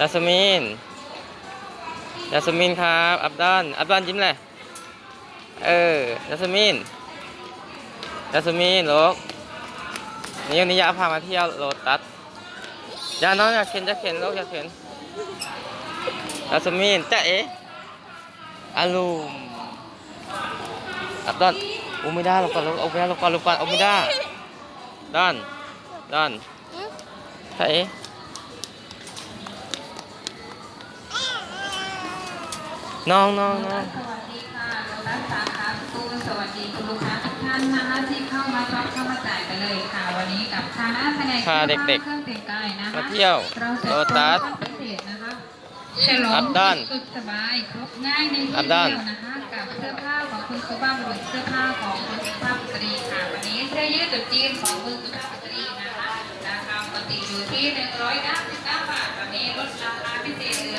ยาสมินยาสมินครับ อับดอนอับดอนยิ้มเลยเออยาสมินยาสมินลูกนี่วันนี้ยาพามาเที่ยวโลตัสยาน้องอยากเข็นจะเข็นลูกอยากเข็นยาสมินจ้าเอ๋อาลูมอับดอนโอ้ไม่ได้หรอกก่อนลูกเอาไม่ได้หรอกก่อนลูกก่อนเอาไม่ได้ดอนดอนจ้าเอ๋ น้องน้องน้องสวัสดีค่ะโลตัสสาขาสตูลสวัสดีคุณลูกค้าทุกท่านนะคะที่เข้ามาช็อปเข้ามาจ่ายกันเลยค่ะวันนี้กับทางด้านแผนกพาเด็กๆเครื่องแต่งกายนะคะมาเที่ยวเราจะโลตัสพิเศษนะคะฉลออังพด้านสุดสบายครบง่ายในอัที่พเดีด้านยวนะคะกับเสื้อผ้าของคุณสุภาพบุรุษเสื้อผ้าของคุณสุภาพสตรีค่ะวันนี้เสื้อยืดจุดจีนของคุณสุภาพสตรีนะคะราคาปกติอยู่ที่190